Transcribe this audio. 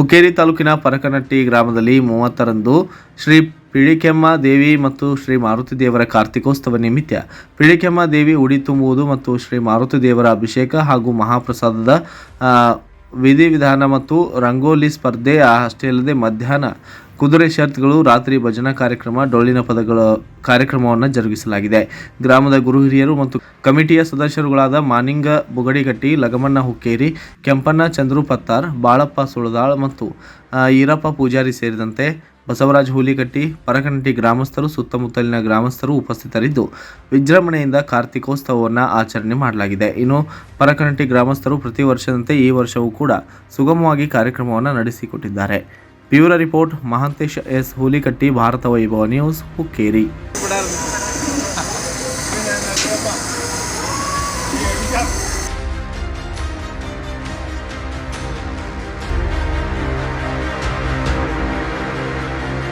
ಹುಕ್ಕೇರಿ ತಾಲೂಕಿನ ಪರಕನಟ್ಟಿ ಗ್ರಾಮದಲ್ಲಿ ಮೂವತ್ತರಂದು ಶ್ರೀ ಪಿಳಿಕೆಮ್ಮ ದೇವಿ ಮತ್ತು ಶ್ರೀ ಮಾರುತಿ ದೇವರ ಕಾರ್ತಿಕೋತ್ಸವ ನಿಮಿತ್ತ ಪಿಳಿಕೆಮ್ಮ ದೇವಿ ಉಡಿ ತುಂಬುವುದು ಮತ್ತು ಶ್ರೀ ಮಾರುತಿ ದೇವರ ಅಭಿಷೇಕ ಹಾಗೂ ಮಹಾಪ್ರಸಾದದ ವಿಧಿವಿಧಾನ ಮತ್ತು ರಂಗೋಲಿ ಸ್ಪರ್ಧೆ ಅಷ್ಟೇ ಅಲ್ಲದೆ ಮಧ್ಯಾಹ್ನ ಕುದುರೆ ಶರ್ತ್ಗಳು, ರಾತ್ರಿ ಭಜನಾ ಕಾರ್ಯಕ್ರಮ, ಡೊಳ್ಳಿನ ಪದಗಳ ಕಾರ್ಯಕ್ರಮವನ್ನು ಜರುಗಿಸಲಾಗಿದೆ. ಗ್ರಾಮದ ಗುರು ಹಿರಿಯರು ಮತ್ತು ಕಮಿಟಿಯ ಸದಸ್ಯರುಗಳಾದ ಮಾನಿಂಗ ಬುಗಡಿಗಟ್ಟಿ, ಲಗಮಣ್ಣ ಹುಕ್ಕೇರಿ, ಕೆಂಪಣ್ಣ ಚಂದ್ರು ಪತ್ತಾರ್, ಬಾಳಪ್ಪ ಸುಳದಾಳ್ ಮತ್ತು ಈರಪ್ಪ ಪೂಜಾರಿ ಸೇರಿದಂತೆ ಬಸವರಾಜ್ ಹುಲಿಗಟ್ಟಿ ಪರಕನಟ್ಟಿ ಗ್ರಾಮಸ್ಥರು, ಸುತ್ತಮುತ್ತಲಿನ ಗ್ರಾಮಸ್ಥರು ಉಪಸ್ಥಿತರಿದ್ದು, ವಿಜೃಂಭಣೆಯಿಂದ ಕಾರ್ತಿಕೋತ್ಸವವನ್ನು ಆಚರಣೆ ಮಾಡಲಾಗಿದೆ. ಇನ್ನು ಪರಕನಟ್ಟಿ ಗ್ರಾಮಸ್ಥರು ಪ್ರತಿ ವರ್ಷದಂತೆ ಈ ವರ್ಷವೂ ಕೂಡ ಸುಗಮವಾಗಿ ಕಾರ್ಯಕ್ರಮವನ್ನು ನಡೆಸಿಕೊಟ್ಟಿದ್ದಾರೆ. bureau report Mahantesh S Hoolikatti Bharat Vaibhav news Hukkeri